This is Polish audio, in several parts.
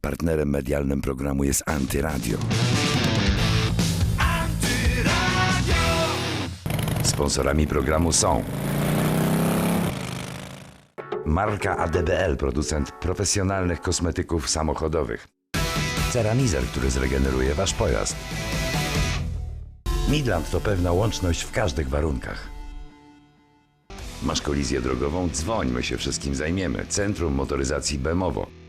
Partnerem medialnym programu jest Antyradio. Sponsorami programu są Marka ADBL, producent profesjonalnych kosmetyków samochodowych. Ceramizer, który zregeneruje Wasz pojazd. Midland to pewna łączność w każdych warunkach. Masz kolizję drogową? Dzwoń, my się wszystkim zajmiemy. Centrum Motoryzacji Bemowo.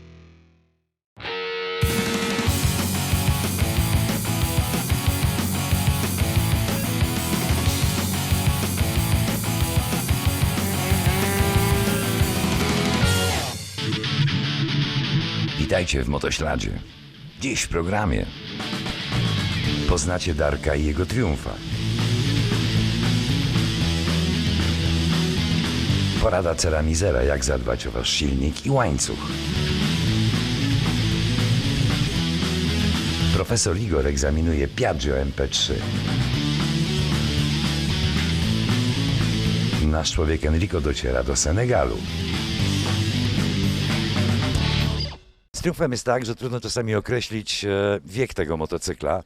Witajcie w Motośladzie. Dziś w programie poznacie Darka i jego triumfa. Porada ceramizera, jak zadbać o wasz silnik i łańcuch. Profesor Igor egzaminuje Piaggio MP3. Nasz człowiek Enrico dociera do Senegalu. Triumfem jest tak, że trudno czasami określić e, wiek tego motocykla.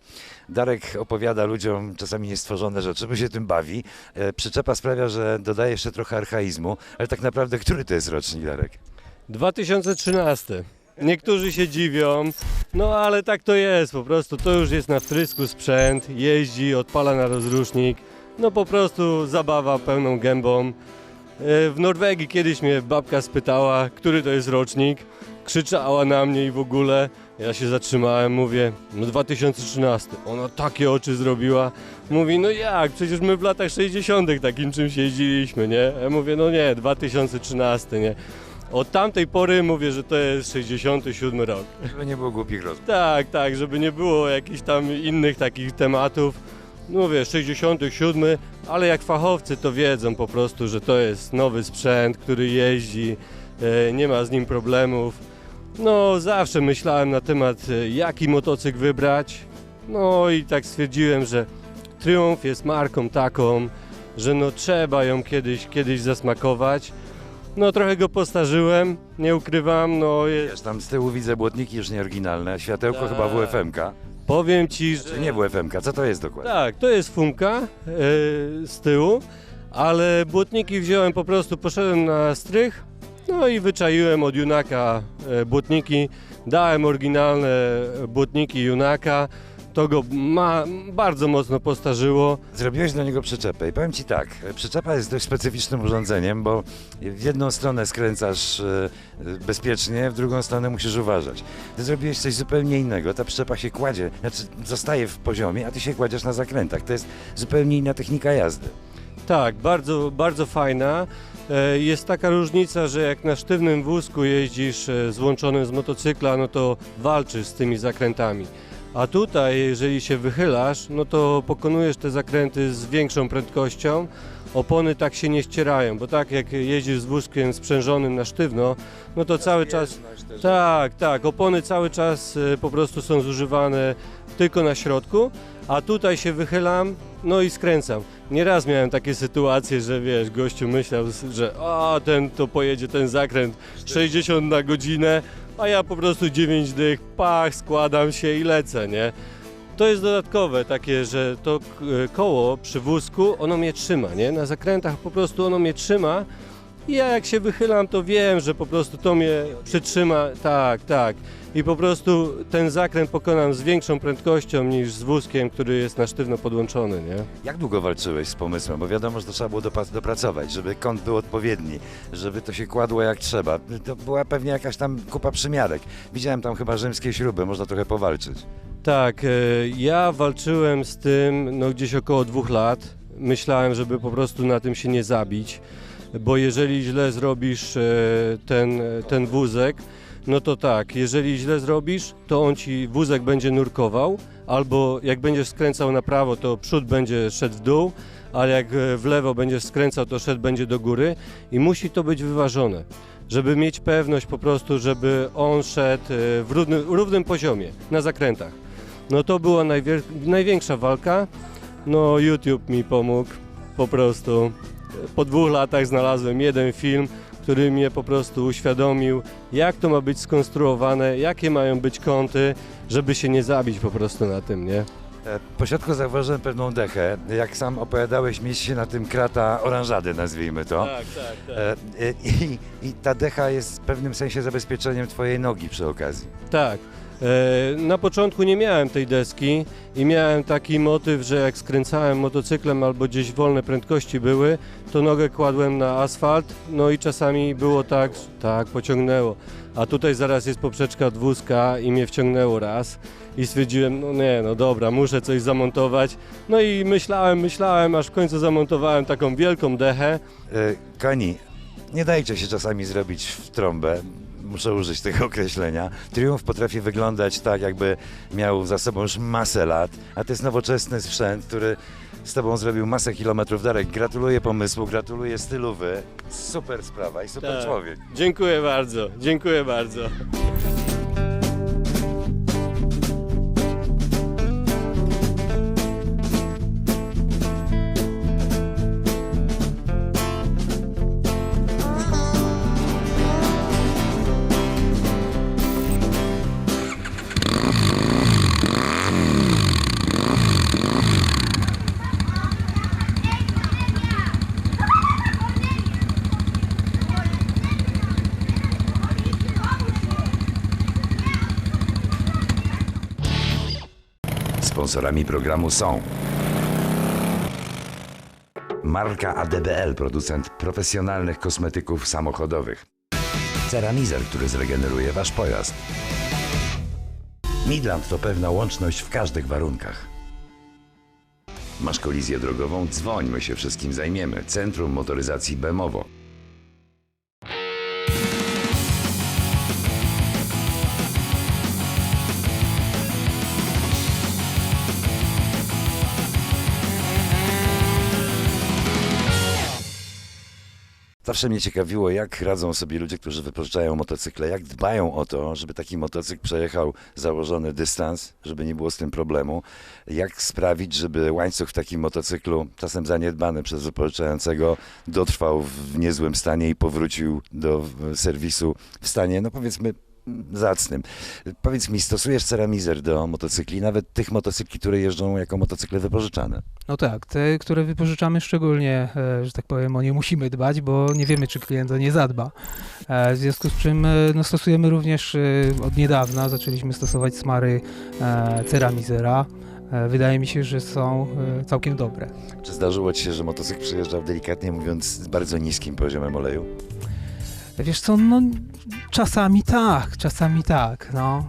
Darek opowiada ludziom czasami niestworzone rzeczy, bo się tym bawi. E, Przyczepa sprawia, że dodaje jeszcze trochę archaizmu, ale tak naprawdę który to jest rocznik, Darek? 2013. Niektórzy się dziwią, no ale tak to jest, po prostu to już jest na wtrysku sprzęt, jeździ, odpala na rozrusznik, no po prostu zabawa pełną gębą. E, W Norwegii kiedyś mnie babka spytała, który to jest rocznik, krzyczała na mnie i w ogóle. Ja się zatrzymałem, mówię, no 2013. Ona takie oczy zrobiła. Mówi, no jak, przecież my w latach 60. takim czymś jeździliśmy, nie? Ja mówię, no nie, 2013, nie? Od tamtej pory mówię, że to jest 67 rok. Żeby nie było głupich rozmów. Tak, tak, żeby nie było jakichś tam innych takich tematów. Mówię, 67, ale jak fachowcy to wiedzą po prostu, że to jest nowy sprzęt, który jeździ, e, nie ma z nim problemów. No, zawsze myślałem na temat, e, jaki motocykl wybrać. No i tak stwierdziłem, że Triumph jest marką taką, że no trzeba ją kiedyś, kiedyś zasmakować. No trochę go postarzyłem, nie ukrywam, no jest, Wiesz, tam z tyłu widzę błotniki już nieoryginalne, światełko Tak. chyba WFMK. powiem Ci, że... Nie WFMK, co to jest dokładnie? Tak, to jest funka e, z tyłu, ale błotniki wziąłem po prostu, poszedłem na strych, no i wyczaiłem od Junaka e, błotniki, dałem oryginalne błotniki Junaka, to go ma, bardzo mocno postarzyło. Zrobiłeś do niego przyczepę i powiem Ci tak, przyczepa jest dość specyficznym urządzeniem, bo w jedną stronę skręcasz e, bezpiecznie, w drugą stronę musisz uważać. Ty zrobiłeś coś zupełnie innego, ta przyczepa się kładzie, znaczy zostaje w poziomie, a Ty się kładziesz na zakrętach. To jest zupełnie inna technika jazdy. Tak, bardzo, bardzo fajna. E, Jest taka różnica, że jak na sztywnym wózku jeździsz e, złączonym z motocykla, no to walczysz z tymi zakrętami. A tutaj, jeżeli się wychylasz, no to pokonujesz te zakręty z większą prędkością. Opony tak się nie ścierają, bo tak jak jeździsz z wózkiem sprzężonym na sztywno, no to cały czas. Tak, tak. Opony cały czas e, po prostu są zużywane tylko na środku, a tutaj się wychylam, no i skręcam. Nieraz miałem takie sytuacje, że wiesz, gościu myślał, że a ten to pojedzie ten zakręt 60 na godzinę, a ja po prostu 9 dych, pach, składam się i lecę, nie? To jest dodatkowe takie, że to k- koło przy wózku, ono mnie trzyma, nie? Na zakrętach po prostu ono mnie trzyma i ja jak się wychylam, to wiem, że po prostu to mnie przytrzyma, tak, tak. I po prostu ten zakręt pokonam z większą prędkością niż z wózkiem, który jest na sztywno podłączony, nie? Jak długo walczyłeś z pomysłem? Bo wiadomo, że to trzeba było dopa- dopracować, żeby kąt był odpowiedni, żeby to się kładło jak trzeba. To była pewnie jakaś tam kupa przymiarek. Widziałem tam chyba rzymskie śruby, można trochę powalczyć. Tak, e, ja walczyłem z tym no, gdzieś około dwóch lat. Myślałem, żeby po prostu na tym się nie zabić, bo jeżeli źle zrobisz e, ten, ten wózek, no to tak, jeżeli źle zrobisz, to on ci wózek będzie nurkował, albo jak będziesz skręcał na prawo, to przód będzie szedł w dół, ale jak e, w lewo będziesz skręcał, to szedł będzie do góry i musi to być wyważone, żeby mieć pewność po prostu, żeby on szedł w równym, równym poziomie, na zakrętach. No to była największa walka. No YouTube mi pomógł po prostu. Po dwóch latach znalazłem jeden film, który mnie po prostu uświadomił, jak to ma być skonstruowane, jakie mają być kąty, żeby się nie zabić po prostu na tym, nie? E, Po środku zauważyłem pewną dechę. Jak sam opowiadałeś, mieści się na tym krata oranżady, nazwijmy to. tak, tak. E, e, I, I ta decha jest w pewnym sensie zabezpieczeniem twojej nogi przy okazji. Tak. E, Na początku nie miałem tej deski i miałem taki motyw, że jak skręcałem motocyklem albo gdzieś wolne prędkości były, to nogę kładłem na asfalt, no i czasami było tak, tak, pociągnęło. A tutaj zaraz jest poprzeczka od wózka i mnie wciągnęło raz i stwierdziłem, no nie, no dobra, muszę coś zamontować. No i myślałem, myślałem, aż w końcu zamontowałem taką wielką dechę. E, Kochani, nie dajcie się czasami zrobić w trąbę. Muszę użyć tego określenia. Triumf potrafi wyglądać tak, jakby miał za sobą już masę lat, a to jest nowoczesny sprzęt, który z tobą zrobił masę kilometrów. Darek, gratuluję pomysłu, gratuluję stylu wy. Super sprawa i super Tak. człowiek. Dziękuję bardzo, dziękuję bardzo. Sponsorami programu są Marka ADBL, producent profesjonalnych kosmetyków samochodowych. Ceramizer, który zregeneruje Wasz pojazd. Midland to pewna łączność w każdych warunkach. Masz kolizję drogową? Dzwoń, my się wszystkim zajmiemy. Centrum Motoryzacji Bemowo. Zawsze mnie ciekawiło, jak radzą sobie ludzie, którzy wypożyczają motocykle, jak dbają o to, żeby taki motocykl przejechał założony dystans, żeby nie było z tym problemu, jak sprawić, żeby łańcuch w takim motocyklu, czasem zaniedbany przez wypożyczającego, dotrwał w niezłym stanie i powrócił do serwisu w stanie, no powiedzmy, zacnym. Powiedz mi, stosujesz ceramizer do motocykli, nawet tych motocykli, które jeżdżą jako motocykle wypożyczane? No tak, te, które wypożyczamy szczególnie, e, że tak powiem, o nie musimy dbać, bo nie wiemy, czy klient o nie zadba. E, W związku z czym e, no, stosujemy również od niedawna, zaczęliśmy stosować smary ceramizera. Wydaje mi się, że są całkiem dobre. Czy zdarzyło Ci się, że motocykl przyjeżdżał delikatnie mówiąc z bardzo niskim poziomem oleju? Wiesz co, no czasami tak, czasami tak, no.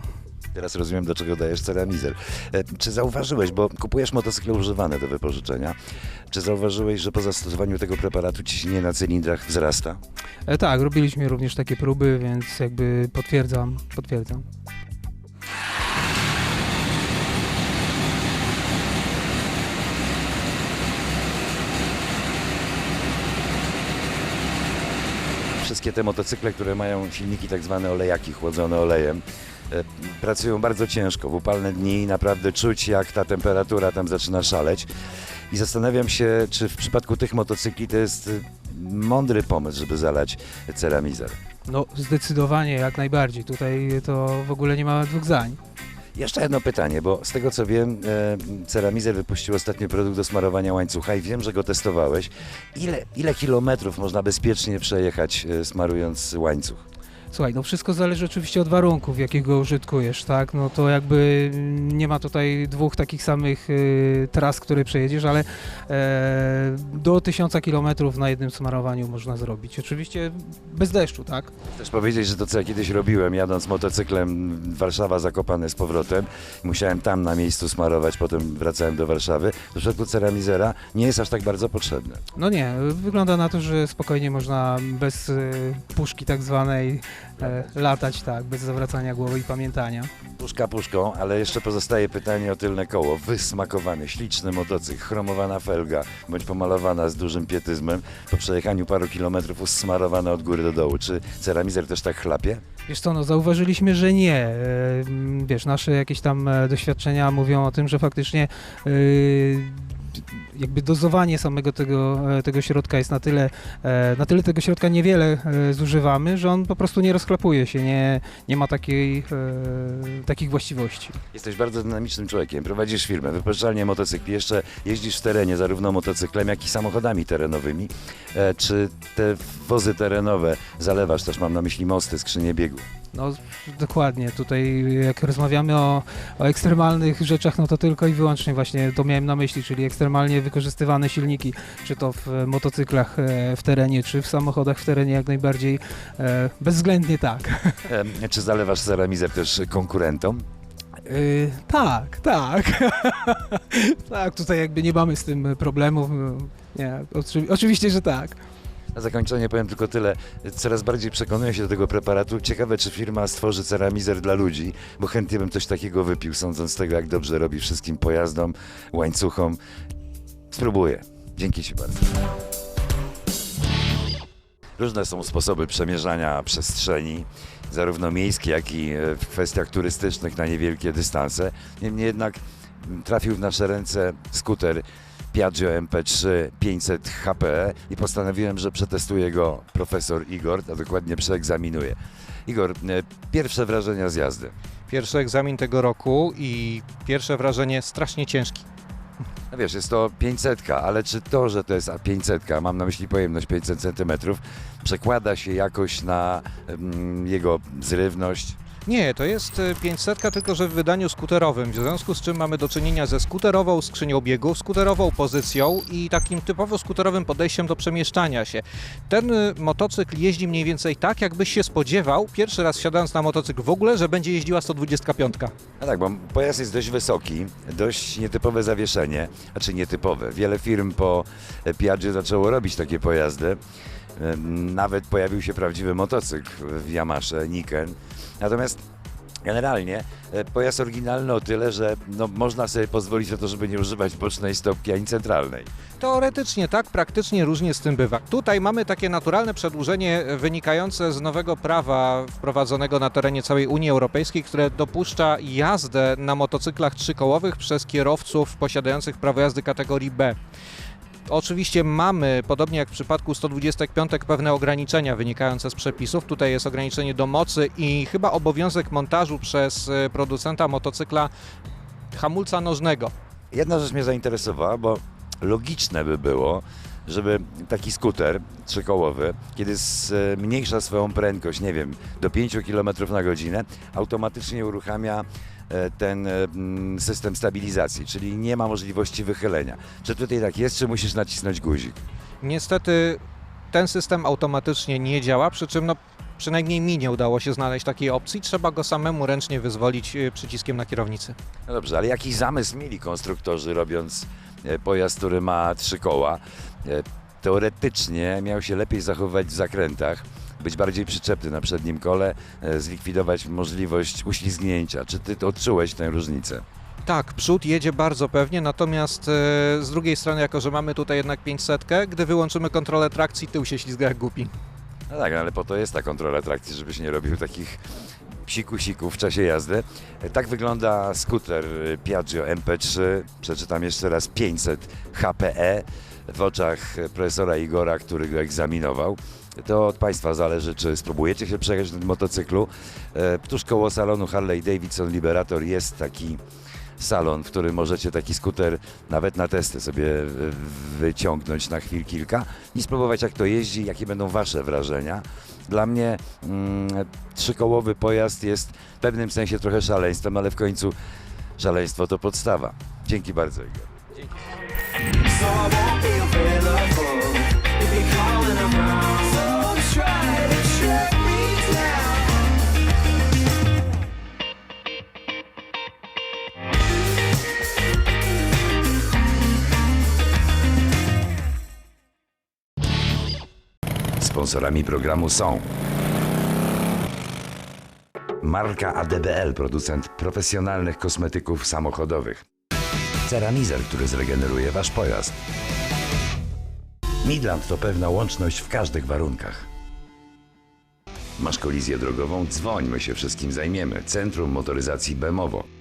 Teraz rozumiem, do czego dajesz ceramizer. E, Czy zauważyłeś, bo kupujesz motocykle używane do wypożyczenia, czy zauważyłeś, że po zastosowaniu tego preparatu ciśnienie na cylindrach wzrasta? E, Tak, robiliśmy również takie próby, więc jakby potwierdzam, potwierdzam. Wszystkie te motocykle, które mają silniki tak zwane olejaki chłodzone olejem, e, pracują bardzo ciężko. W upalne dni naprawdę czuć, jak ta temperatura tam zaczyna szaleć. I zastanawiam się, czy w przypadku tych motocykli to jest e, mądry pomysł, żeby zalać ceramizer. No zdecydowanie, jak najbardziej. Tutaj to w ogóle nie ma dwóch zdań. Jeszcze jedno pytanie, bo z tego co wiem, e, Ceramizer wypuścił ostatnio produkt do smarowania łańcucha i wiem, że go testowałeś. Ile, ile kilometrów można bezpiecznie przejechać e, smarując łańcuch? Słuchaj, no wszystko zależy oczywiście od warunków, jakiego użytkujesz, tak? No to jakby nie ma tutaj dwóch takich samych y, tras, które przejedziesz, ale e, do 1000 km na jednym smarowaniu można zrobić. Oczywiście bez deszczu, tak? Chcesz powiedzieć, że to co ja kiedyś robiłem, jadąc motocyklem Warszawa Zakopane z powrotem, musiałem tam na miejscu smarować, potem wracałem do Warszawy. W przypadku Ceramizera nie jest aż tak bardzo potrzebne. No nie, wygląda na to, że spokojnie można bez y, puszki tak zwanej latać, tak, bez zawracania głowy i pamiętania. Puszka puszką, ale jeszcze pozostaje pytanie o tylne koło. Wysmakowany, śliczny motocykl, chromowana felga, bądź pomalowana z dużym pietyzmem, po przejechaniu paru kilometrów usmarowana od góry do dołu. Czy ceramizer też tak chlapie? Wiesz co, no zauważyliśmy, że nie. E, Wiesz, nasze jakieś tam e, doświadczenia mówią o tym, że faktycznie e, jakby dozowanie samego tego, e, tego środka jest na tyle, e, na tyle tego środka niewiele e, zużywamy, że on po prostu nie rozklapuje się, nie, nie ma takiej, takich właściwości. Jesteś bardzo dynamicznym człowiekiem, prowadzisz firmę, wypożyczalnię motocykli, jeszcze jeździsz w terenie zarówno motocyklem, jak i samochodami terenowymi. Czy te wozy terenowe zalewasz też, mam na myśli mosty, skrzynie biegu? No dokładnie, tutaj jak rozmawiamy o, o ekstremalnych rzeczach, no to tylko i wyłącznie właśnie to miałem na myśli, czyli ekstremalnie wykorzystywane silniki, czy to w e, motocyklach e, w terenie, czy w samochodach w terenie jak najbardziej, e, bezwzględnie tak. Czy zalewasz ceramizę też konkurentom? Yy, tak, tak. tak, tutaj jakby nie mamy z tym problemów. Nie, oczy, oczywiście, że tak. Na zakończenie powiem tylko tyle. Coraz bardziej przekonuję się do tego preparatu. Ciekawe, czy firma stworzy ceramizer dla ludzi, bo chętnie bym coś takiego wypił, sądząc z tego, jak dobrze robi wszystkim pojazdom, łańcuchom. Spróbuję. Dzięki Ci bardzo. Różne są sposoby przemierzania przestrzeni, zarówno miejskie, jak i e, w kwestiach turystycznych na niewielkie dystanse. Niemniej jednak trafił w nasze ręce skuter Piaggio MP3 500 HPE i postanowiłem, że przetestuję go profesor Igor, a dokładnie przeegzaminuję. Igor, e, pierwsze wrażenia z jazdy. Pierwszy egzamin tego roku i pierwsze wrażenie strasznie ciężki. No wiesz, jest to 500, ale czy to, że to jest 500, mam na myśli pojemność 500 cm, przekłada się jakoś na mm, jego zrywność? Nie, to jest y, 500, tylko że w wydaniu skuterowym, w związku z czym mamy do czynienia ze skuterową skrzynią biegów, skuterową pozycją i takim typowo skuterowym podejściem do przemieszczania się. Ten y, motocykl jeździ mniej więcej tak, jakbyś się spodziewał, pierwszy raz siadając na motocykl w ogóle, że będzie jeździła 125. No tak, bo pojazd jest dość wysoki, dość nietypowe zawieszenie, znaczy nietypowe. Wiele firm po e, Piaggio zaczęło robić takie pojazdy. Nawet pojawił się prawdziwy motocykl w Yamasze, Niken. Natomiast generalnie e, pojazd oryginalny o tyle, że no, można sobie pozwolić na to, żeby nie używać bocznej stopki ani centralnej. Teoretycznie tak, praktycznie różnie z tym bywa. Tutaj mamy takie naturalne przedłużenie wynikające z nowego prawa wprowadzonego na terenie całej Unii Europejskiej, które dopuszcza jazdę na motocyklach trzykołowych przez kierowców posiadających prawo jazdy kategorii B. Oczywiście mamy, podobnie jak w przypadku 125, pewne ograniczenia wynikające z przepisów. Tutaj jest ograniczenie do mocy i chyba obowiązek montażu przez e, producenta motocykla hamulca nożnego. Jedna rzecz mnie zainteresowała, bo logiczne by było, żeby taki skuter trzykołowy, kiedy zmniejsza swoją prędkość, nie wiem, do 5 km na godzinę, automatycznie uruchamia ten e, system stabilizacji, czyli nie ma możliwości wychylenia. Czy tutaj tak jest, czy musisz nacisnąć guzik? Niestety ten system automatycznie nie działa, przy czym no, przynajmniej mi nie udało się znaleźć takiej opcji. Trzeba go samemu ręcznie wyzwolić y, przyciskiem na kierownicy. No dobrze, ale jaki zamysł mieli konstruktorzy robiąc e, pojazd, który ma trzy koła? E, Teoretycznie miał się lepiej zachowywać w zakrętach, być bardziej przyczepny na przednim kole, e, zlikwidować możliwość uślizgnięcia. Czy ty odczułeś tę różnicę? Tak, przód jedzie bardzo pewnie, natomiast e, z drugiej strony, jako że mamy tutaj jednak 500, gdy wyłączymy kontrolę trakcji, tył się ślizga jak głupi. No tak, ale po to jest ta kontrola trakcji, żebyś nie robił takich psiku-siku w czasie jazdy. E, Tak wygląda skuter Piaggio MP3, przeczytam jeszcze raz 500 HPE w oczach profesora Igora, który go egzaminował. To od Państwa zależy, czy spróbujecie się przejechać na motocyklu. E, Tuż koło salonu Harley Davidson Liberator jest taki salon, w którym możecie taki skuter nawet na testy sobie wyciągnąć na chwil kilka i spróbować jak to jeździ, jakie będą Wasze wrażenia. Dla mnie mm, trzykołowy pojazd jest w pewnym sensie trochę szaleństwem, ale w końcu szaleństwo to podstawa. Dzięki bardzo, Igor. So Sponsorami programu są Marka ADBL, producent profesjonalnych kosmetyków samochodowych. Ceramizer, który zregeneruje Wasz pojazd. Midland to pewna łączność w każdych warunkach. Masz kolizję drogową? Dzwoń, my się wszystkim zajmiemy. Centrum Motoryzacji Bemowo.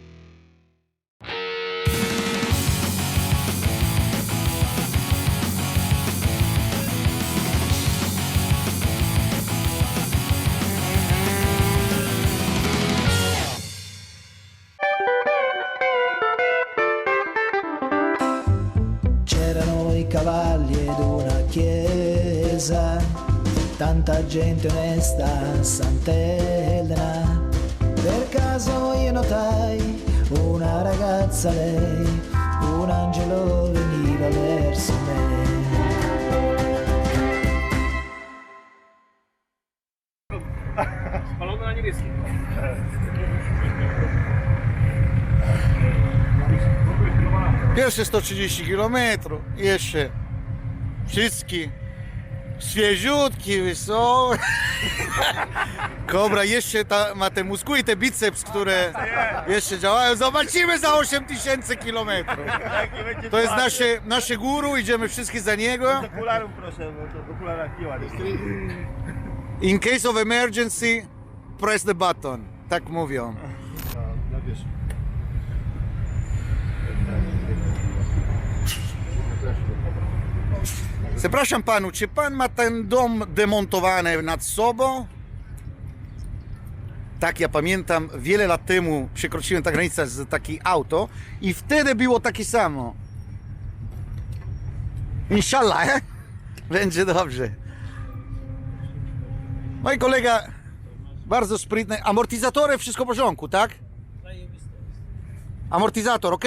Caso io notai una ragazza lei, un angelo veniva verso me. Pierwsze 130 km, jeszcze wszystki świeziutki, wesoły. Kobra jeszcze ta, ma te muskuły i te biceps, które jeszcze działają. Zobaczymy za 8000 km. To jest nasze, nasze guru, idziemy wszyscy za niego. Okularów proszę, bo to w okularach nie ładnie. In case of emergency, press the button. Tak mówią. Przepraszam panu, czy pan ma ten dom demontowany nad sobą? Tak, ja pamiętam, wiele lat temu przekroczyłem tę granicę z taki auto i wtedy było takie samo. Inshallah, eh? Będzie dobrze. Mój kolega bardzo sprytny. Amortyzatory, wszystko w porządku, tak? Amortizator, ok.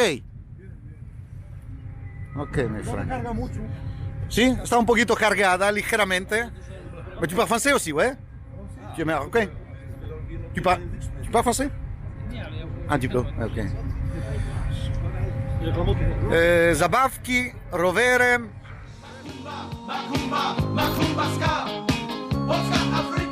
Ok, my friend. Carga mucho. Sí, está un poquito cargada ligeramente. Mais tu parles français aussi, ouais Tu es marocain tu, par... tu parles français? Un petit peu, ok. E, zabawki, rowerem. Macumba, macumba ska. Polska, Afryka,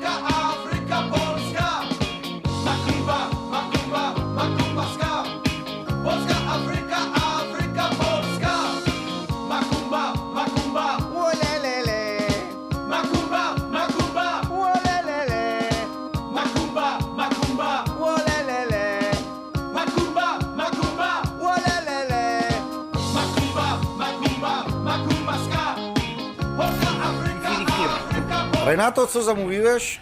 Renato, co zamówiłeś?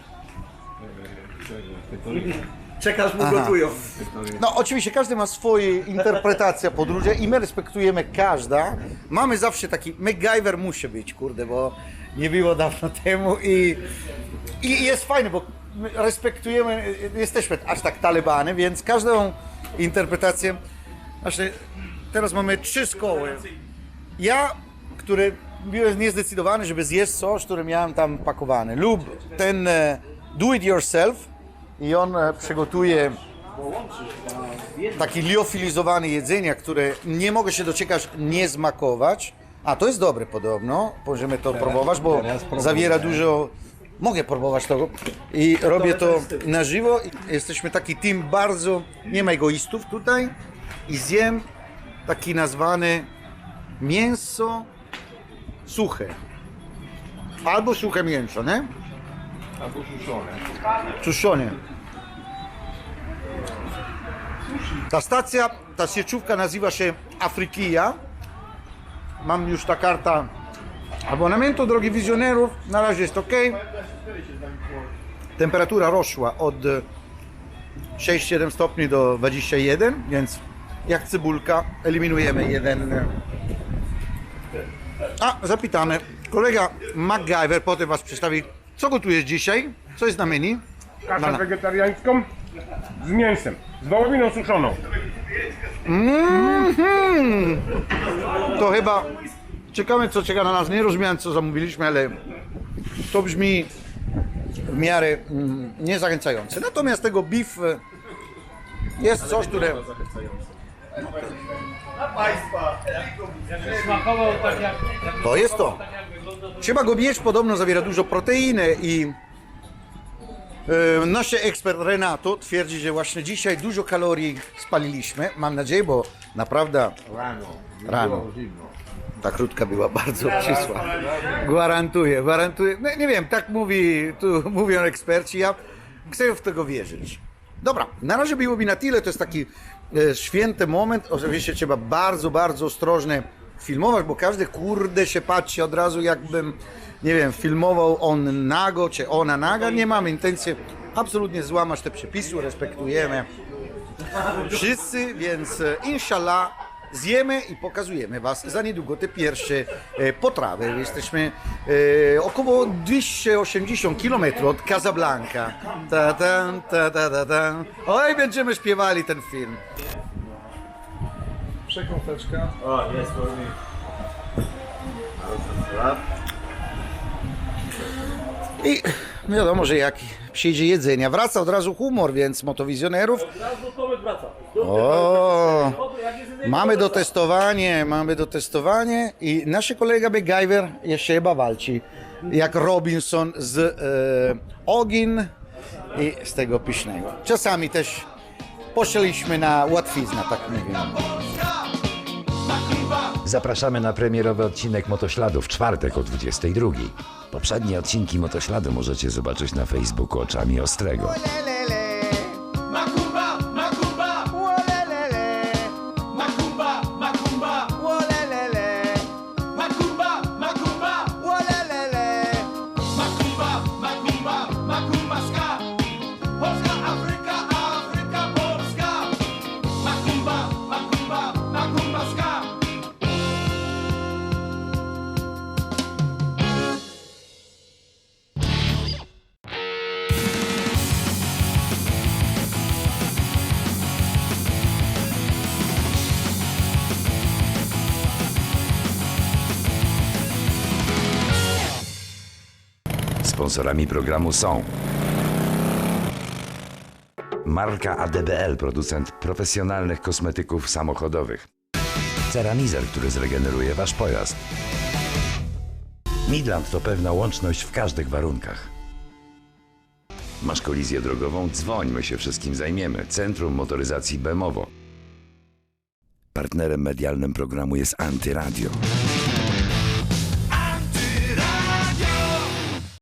Czekasz mu gotują. No, oczywiście każdy ma swoje interpretacje podróży i my respektujemy każda. Mamy zawsze taki MacGyver musi być, kurde, bo nie było dawno temu i, i jest fajne, bo my respektujemy, jesteśmy aż tak talibany, więc każdą interpretację, znaczy teraz mamy trzy szkoły. Ja, który byłem niezdecydowany, żeby zjeść coś, który miałem tam pakowany, lub ten e, do it yourself i on e, przygotuje takie liofilizowane jedzenia, które nie mogę się doczekać nie smakować. A to jest dobre podobno, możemy to próbować, bo zawiera dużo. Mogę próbować to i robię to na żywo. Jesteśmy taki team bardzo, nie ma egoistów tutaj i zjem taki nazwany mięso suche. Albo suche mięso, nie? Albo suszone. Suszone. Ta stacja, ta sieczówka nazywa się Afrykia. Mam już ta karta abonamentu, drogi wizjonerów. Na razie jest ok. Temperatura rosła od 6-7 stopni do 21, więc jak cebulka eliminujemy jeden. A, zapytamy. Kolega MacGyver potem Was przedstawi, co gotujesz dzisiaj, co jest na menu. Kaszę Bana. wegetariańską z mięsem, z wołowiną suszoną. To chyba czekamy, co czeka na nas. Nie rozumiałem, co zamówiliśmy, ale to brzmi w miarę mm, niezachęcające. Natomiast tego beef e, jest coś, które... To jest to. Trzeba go mieć, podobno zawiera dużo proteiny i e, nasz ekspert Renato twierdzi, że właśnie dzisiaj dużo kalorii spaliliśmy. Mam nadzieję, bo naprawdę Rano. Rano. Ta krótka była bardzo ścisła. Gwarantuję, gwarantuję. No, nie wiem, tak mówi, tu mówią eksperci, ja chcę w tego wierzyć. Dobra, na razie byłoby na tyle, to jest taki święty moment. Oczywiście trzeba bardzo, bardzo ostrożnie filmować, bo każdy kurde się patrzy od razu, jakbym, nie wiem, filmował on nago, czy ona naga. Nie mamy intencji absolutnie złamać te przepisy, respektujemy wszyscy, więc e, inshallah zjemy i pokazujemy Was za niedługo te pierwsze e, potrawy. Jesteśmy e, około 280 km od Casablanca. Ta, ta, ta, ta, ta, ta. Oj, będziemy śpiewali ten film. Przekąteczka. O, jest wolny. I wiadomo, że jak przyjdzie jedzenia, wraca od razu humor, więc motowizjonerów. O, mamy dotestowanie, mamy dotestowanie i nasz kolega MacGyver jeszcze chyba walczy, jak Robinson z e, ogin i z tego pysznego. Czasami też poszliśmy na łatwiznę, tak mówię. Zapraszamy na premierowy odcinek Motośladu w czwartek o 22. Poprzednie odcinki Motośladu możecie zobaczyć na Facebooku oczami Ostrego. Sponsorami programu są Marka ADBL, producent profesjonalnych kosmetyków samochodowych. Ceramizer, który zregeneruje Wasz pojazd. Midland to pewna łączność w każdych warunkach. Masz kolizję drogową? Dzwoń, my się wszystkim zajmiemy. Centrum Motoryzacji Bemowo. Partnerem medialnym programu jest Antyradio.